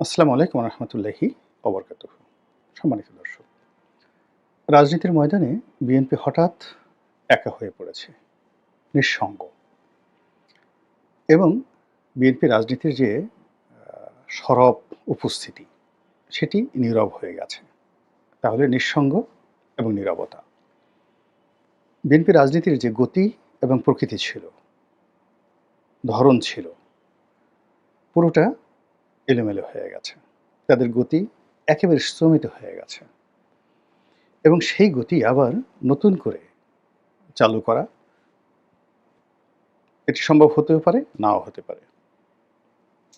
আসসালামু আলাইকুম রহমতুল্লাহি অবরকাত সম্মানিত দর্শক, রাজনীতির ময়দানে বিএনপি হঠাৎ একা হয়ে পড়েছে, নিঃসঙ্গ। এবং বিএনপি রাজনীতির যে সরব উপস্থিতি, সেটি নীরব হয়ে গেছে। তাহলে নিঃসঙ্গ এবং নীরবতা। বিএনপি রাজনীতির যে গতি এবং প্রকৃতি ছিল, ধরন ছিল, পুরোটা এলোমেলো হয়ে গেছে। তাদের গতি একেবারে স্তমিত হয়ে গেছে। এবং সেই গতি আবার নতুন করে চালু করা, এটি সম্ভব হতেও পারে, নাও হতে পারে।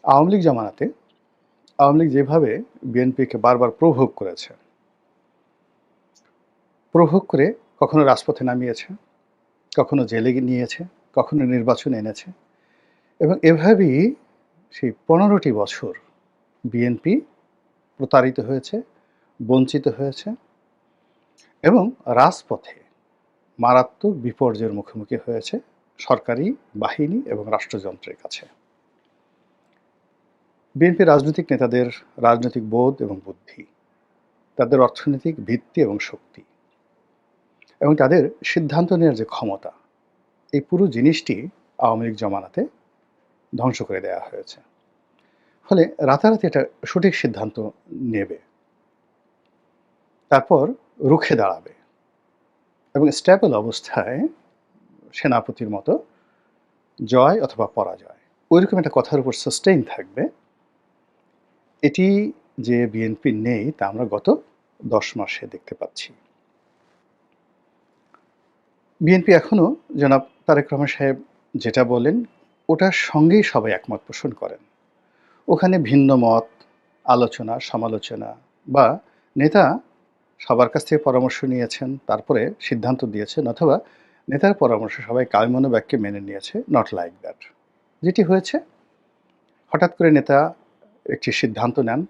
আওয়ামী লীগ জামানাতে আওয়ামী লীগ যেভাবে বিএনপিকে বারবার প্রভোগ করেছে, প্রভোগ করে কখনো রাজপথে নামিয়েছে, কখনো জেলে নিয়েছে, কখনো নির্বাচন এনেছে, এবং এভাবেই সেই পনেরোটি বছর বিএনপি প্রতারিত হয়েছে, বঞ্চিত হয়েছে এবং রাজপথে মারাত্মক বিপর্যয়ের মুখোমুখি হয়েছে সরকারি বাহিনী এবং রাষ্ট্রযন্ত্রের কাছে। বিএনপি রাজনৈতিক নেতাদের রাজনৈতিক বোধ এবং বুদ্ধি, তাদের অর্থনৈতিক ভিত্তি এবং শক্তি এবং তাদের সিদ্ধান্ত নেওয়ার যে ক্ষমতা, এই পুরো জিনিসটি আওয়ামী লীগ জমানাতে ধ্বংস করে দেওয়া হয়েছে। ফলে রাতারাতি এটা সঠিক সিদ্ধান্ত নেবে। তারপর রুখে দাঁড়াবে। এবং স্ট্যাবল অবস্থায় সেনাপতির মতো জয় অথবা পরাজয়, ওইরকম একটা কথার উপর সাস্টেইন থাকবে। এটি যে বিএনপি নেই, তা আমরা গত দশ মাসে দেখতে পাচ্ছি। বিএনপি এখনও জনাব তারেক রহমান সাহেব যেটা বলেন ওটার সঙ্গেই সবাই একমত পোষণ করেন। ওখানে ভিন্ন মত, আলোচনা, সমালোচনা বা নেতা সবার কাছ থেকে পরামর্শ নিয়েছেন, তারপরে সিদ্ধান্ত দিয়েছেন অথবা নেতার পরামর্শ সবাই কালমনো বাক্যে মেনে নিয়েছে নট লাইক দ্যাট যেটি হয়েছে, হঠাৎ করে নেতা একটি সিদ্ধান্ত নেন,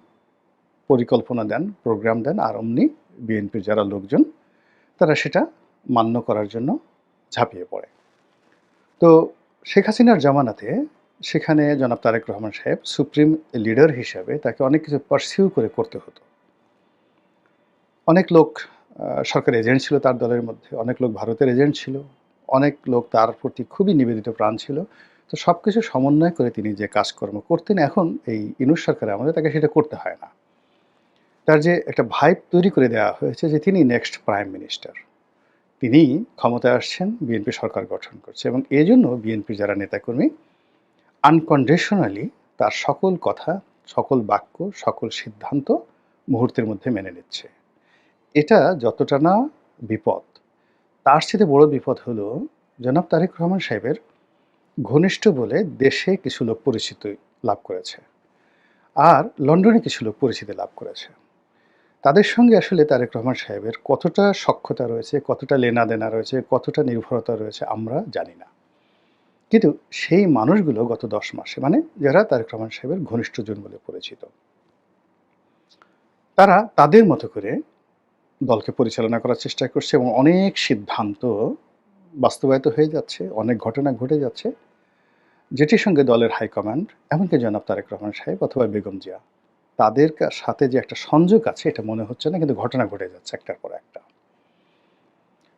পরিকল্পনা দেন প্রোগ্রাম দেন, আর অমনি বিএনপির যারা লোকজন, তারা সেটা মান্য করার জন্য ঝাঁপিয়ে পড়ে। তো শেখ হাসিনার জামানাতে সেখানে জনাব তারেক রহমান সাহেব সুপ্রিম লিডার হিসাবে তাকে অনেক কিছু পারসিউ করে করতে হতো। অনেক লোক সরকারি এজেন্ট ছিল তার দলের মধ্যে, অনেক লোক ভারতের এজেন্ট ছিল, অনেক লোক তার প্রতি খুবই নিবেদিত প্রাণ ছিল। তো সব কিছু সমন্বয় করে তিনি যে কাজকর্ম করতেন, এখন এই ইনুস সরকারে আমাদের তাকে সেটা করতে হয় না। তার যে একটা ভাইব তৈরি করে দেওয়া হয়েছে যে তিনি নেক্সট প্রাইম মিনিস্টার তিনি ক্ষমতায় আসছেন, বিএনপি সরকার গঠন করছে এবং এই জন্য বিএনপির যারা নেতাকর্মী আনকন্ডিশনালি তার সকল কথা, সকল বাক্য, সকল সিদ্ধান্ত মুহূর্তের মধ্যে মেনে নিচ্ছে। এটা যতটা না বিপদ, তার সাথে বড় বিপদ হলো জনাব তারেক রহমান সাহেবের ঘনিষ্ঠ বলে দেশে কিছু লোক পরিচিতি লাভ করেছে, আর লন্ডনে কিছু লোক পরিচিতি লাভ করেছে। তাদের সঙ্গে আসলে তারেক রহমান সাহেবের কতটা সক্ষতা রয়েছে, কতটা লেনাদেনা রয়েছে, কতটা নির্ভরতা রয়েছে আমরা জানি না। কিন্তু সেই মানুষগুলো গত দশ মাসে মানে যারা তারেক রহমান সাহেবের ঘনিষ্ঠজন বলে পরিচিত, তারা তাদের মতো করে দলকে পরিচালনা করার চেষ্টা করছে এবং অনেক সিদ্ধান্ত বাস্তবায়িত হয়ে যাচ্ছে, অনেক ঘটনা ঘটে যাচ্ছে, যেটির সঙ্গে দলের হাইকমান্ড এমনকি জনাব তারেক রহমান সাহেব অথবা বেগম জিয়া। তাদের সাথে যে একটা সংযোগ আছে, এটা মনে হচ্ছে না, কিন্তু ঘটনা ঘটে যাচ্ছে একটার পর একটা।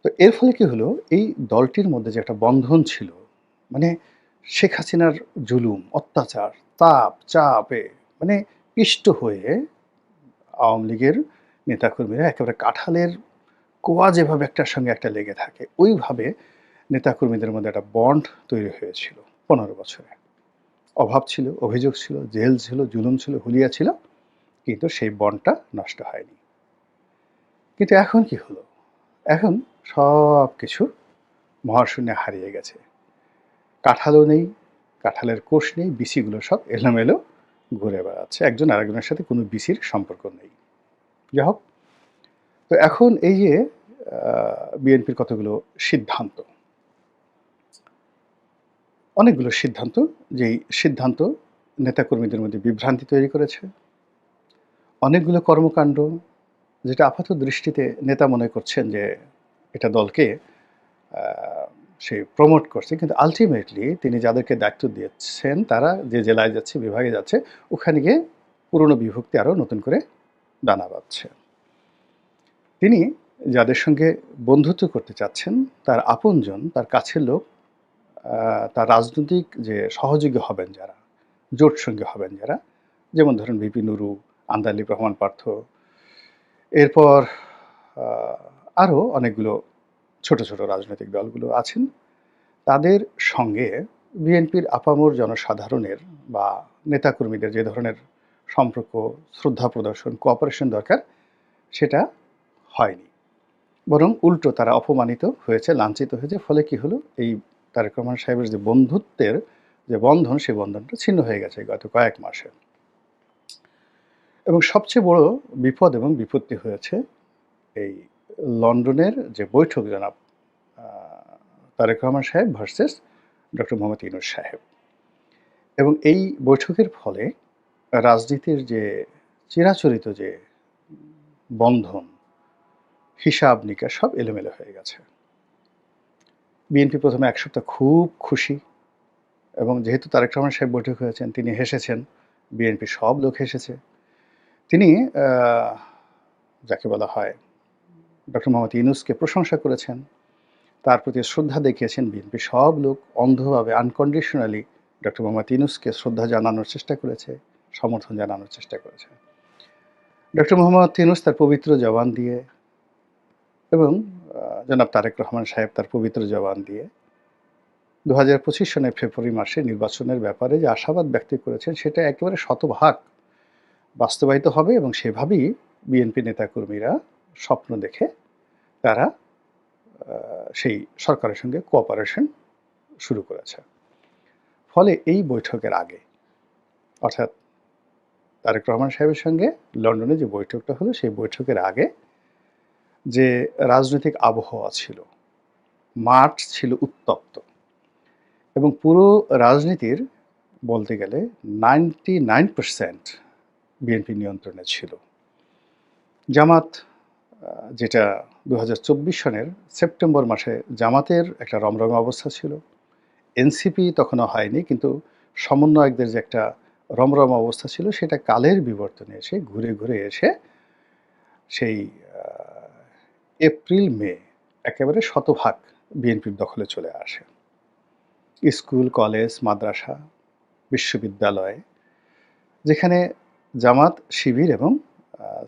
তো এর ফলে কি হলো? এই দলটির মধ্যে যে একটা বন্ধন ছিল মানে শেখ হাসিনার জুলুম, অত্যাচার, তাপ, চাপে মানে পিষ্ট হয়ে আওয়ামী লীগের নেতাকর্মীরা একেবারে কাঁঠালের কোয়া যেভাবে একটার সঙ্গে একটা লেগে থাকে, ওইভাবে নেতাকর্মীদের মধ্যে একটা বন্ড তৈরি হয়েছিল পনেরো বছরে। অভাব ছিল, অভিযোগ ছিল, জেল ছিল, জুলুম ছিল, হুলিয়া ছিল। কিন্তু সেই বনটা নষ্ট হয়নি। কিন্তু এখন কি হলো? এখন সব কিছু মহাশূন্যে হারিয়ে গেছে। কাঁঠালও নেই, কাঁঠালের কোষ নেই, বিসিগুলো সব এলোমেলো ঘুরে বেড়াচ্ছে। একজন আরেকজনের সাথে কোনো বিসির সম্পর্ক নেই। যাই হোক, তো এখন এই যে বিএনপির কতগুলো সিদ্ধান্ত, অনেকগুলো সিদ্ধান্ত, যেই সিদ্ধান্ত নেতাকর্মীদের মধ্যে বিভ্রান্তি তৈরি করেছে অনেকগুলো কর্মকাণ্ড যেটা আপাত দৃষ্টিতে নেতা মনে করছেন যে এটা দলকে সে প্রমোট করছে। কিন্তু আলটিমেটলি তিনি যাদেরকে দায়িত্ব দিয়েছেন, তারা যে জেলায় যাচ্ছে, বিভাগে যাচ্ছে, ওখানে গিয়ে পুরনো বিভক্তি আরও নতুন করে দানা বাঁধছে। তিনি যাদের সঙ্গে বন্ধুত্ব করতে চাচ্ছেন, তার আপনজন, তার কাছের লোক তার রাজনৈতিক যে সহযোগী হবেন যারা, জোট সঙ্গী হবেন যারা, যেমন ধরেন বিপি নুরু আন্দালিব রহমান পার্থ। এরপর আরও অনেকগুলো ছোট ছোট রাজনৈতিক দলগুলো আছেন। তাদের সঙ্গে বিএনপির আপামর জনসাধারণের বা নেতাকর্মীদের যে ধরনের সম্পর্ক, শ্রদ্ধা প্রদর্শন কোঅপারেশন দরকার, সেটা হয়নি। বরং উল্টো তারা অপমানিত হয়েছে, লাঞ্ছিত হয়েছে। ফলে কি হলো? এই তারেক রহমান সাহেবের যে বন্ধুত্বের যে বন্ধন সেই বন্ধনটা ছিন্ন হয়ে গেছে গত কয়েক মাসে। এবং সবচেয়ে বড় বিপদ এবং বিপত্তি হয়েছে এই লন্ডনের যে বৈঠক জনাব তারেক রহমান সাহেব ভার্সেস ডক্টর মোহাম্মদ ইনুর সাহেব। এবং এই বৈঠকের ফলে রাজনীতির যে চিরাচরিত যে বন্ধন, হিসাব নিকাশ সব এলোমেলো হয়ে গেছে। বিএনপি প্রথমে এক সপ্তাহ খুব খুশি এবং যেহেতু তারেক রহমান সাহেব বৈঠক হয়েছেন, তিনি হেসেছেন, বিএনপি সব লোক হেসেছে। তিনি যাকে বলা হয় ডক্টর মোহাম্মদ ইউনুসকে প্রশংসা করেছেন। তার প্রতি শ্রদ্ধা দেখিয়েছেন বিএনপি। সব লোক অন্ধভাবে আনকন্ডিশনালি ডক্টর মোহাম্মদ ইউনুসকে শ্রদ্ধা জানানোর চেষ্টা করেছে, সমর্থন জানানোর চেষ্টা করেছে। ডক্টর মোহাম্মদ ইউনুস তার পবিত্র জবান দিয়ে এবং জনাব তারেক রহমান সাহেব তার পবিত্র জবান দিয়ে দু হাজার পঁচিশ সনের ফেব্রুয়ারি মাসে নির্বাচনের ব্যাপারে যে আশাবাদ ব্যক্ত করেছেন, সেটা একেবারে শতভাগ বাস্তবায়িত হবে এবং সেভাবেই বিএনপি নেতাকর্মীরা স্বপ্ন দেখে তারা সেই সরকারের সঙ্গে কোঅপারেশন শুরু করেছে। ফলে এই বৈঠকের আগে, অর্থাৎ তারেক রহমান সাহেবের সঙ্গে লন্ডনে যে বৈঠকটা হলো, সেই বৈঠকের আগে যে রাজনৈতিক আবহাওয়া ছিল মাঠ ছিল উত্তপ্ত এবং পুরো রাজনীতির বলতে গেলে নাইনটি নাইন পার্সেন্ট বিএনপি নিয়ন্ত্রণে ছিল। জামাত যেটা দু হাজার চব্বিশ সনের সেপ্টেম্বর মাসে জামাতের একটা রমরমে অবস্থা ছিল। এনসিপি তখনও হয়নি, কিন্তু সমন্বয়কদের যে একটা রমরম অবস্থা ছিল, সেটা কালের বিবর্তনে এসে ঘুরে ঘুরে এসে সেই এপ্রিল, মে একেবারে শতভাগ বিএনপির দখলে চলে আসে। স্কুল, কলেজ, মাদ্রাসা, বিশ্ববিদ্যালয়, যেখানে জামাত শিবির এবং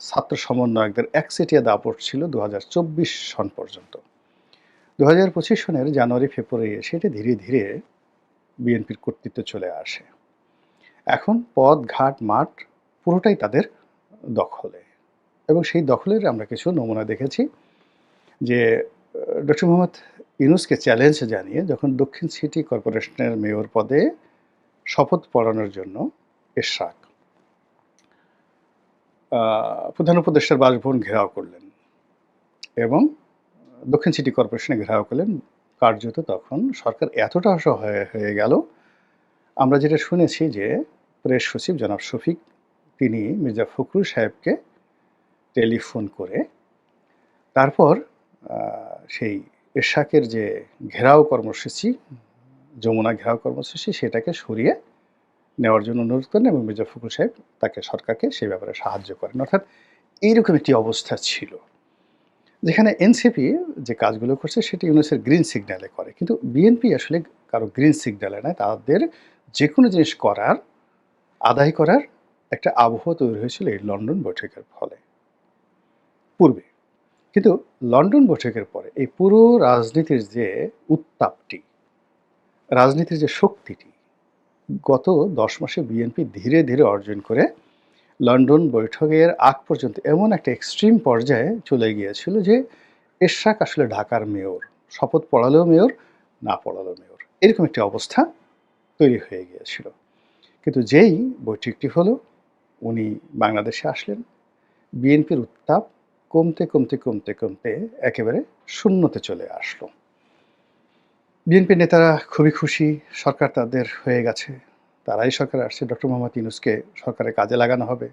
ছাত্র সমন্বয়কদের একচেটিয়া দাপট ছিল দু হাজার চব্বিশ সন পর্যন্ত। দু হাজার পঁচিশ সনের জানুয়ারি ফেব্রুয়ারি এসে এটা ধীরে ধীরে বিএনপির কর্তৃত্ব চলে আসে। এখন পদ ঘাট মাঠ পুরোটাই তাদের দখলে এবং সেই দখলের আমরা কিছু নমুনা দেখেছি যে ডক্টর মোহাম্মদ ইউনুসকে চ্যালেঞ্জ জানিয়ে যখন দক্ষিণ সিটি কর্পোরেশনের মেয়র পদে শপথ পড়ানোর জন্য আহ, প্রধান উপদেষ্টার বাসভবন ঘেরাও করলেন এবং দক্ষিণ সিটি কর্পোরেশনে ঘেরাও করলেন। কার্যত তখন সরকার এতটা অসহায় হয়ে গেল। আমরা যেটা শুনেছি যে প্রেস সচিব জনাব শফিক, তিনি মির্জা ফখরুল সাহেবকে টেলিফোন করে তারপর সেই এরশাকের যে ঘেরাও কর্মসূচি, যমুনা ঘেরাও কর্মসূচি, সেটাকে সরিয়ে নেওয়ার জন্য অনুরোধ করেন এবং মির্জা ফখরুল সাহেব তাকে সরকারকে সেই ব্যাপারে সাহায্য করেন। অর্থাৎ এইরকম একটি অবস্থা ছিল। যেখানে এনসিপি যে কাজগুলো করছে সেটি ইউনুসের গ্রিন সিগন্যালে করে। কিন্তু বিএনপি আসলে কারও গ্রিন সিগন্যালে নয়, তাদের যে কোনো জিনিস করার, আদায় করার একটা আবহাওয়া তৈরি হয়েছিল এই লন্ডন বৈঠকের ফলে। পূর্বে। কিন্তু লন্ডন বৈঠকের পরে এই পুরো রাজনীতির যে উত্তাপটি, রাজনীতির যে শক্তিটি গত দশ মাসে বিএনপি ধীরে ধীরে অর্জন করে লন্ডন বৈঠকের আগ পর্যন্ত এমন একটা এক্সট্রিম পর্যায়ে চলে গিয়েছিল যে এরশাক আসলে ঢাকার মেয়র, শপথ পড়ালেও মেয়র, না পড়ালেও মেয়র। এরকম একটি অবস্থা তৈরি হয়ে গিয়েছিল। কিন্তু যেই বৈঠকটি হলো, উনি বাংলাদেশে আসলেন। বিএনপির উত্তাপ কমতে কমতে কমতে কমতে একেবারে শূন্যতে চলে আসলো। বিএনপি নেতারা খুবই খুশি সরকার তাদের হয়ে গেছে। তারাই সরকার আসছে। ডক্টর মোহাম্মদ ইউনুসকে সরকারের কাজে লাগানো হবে।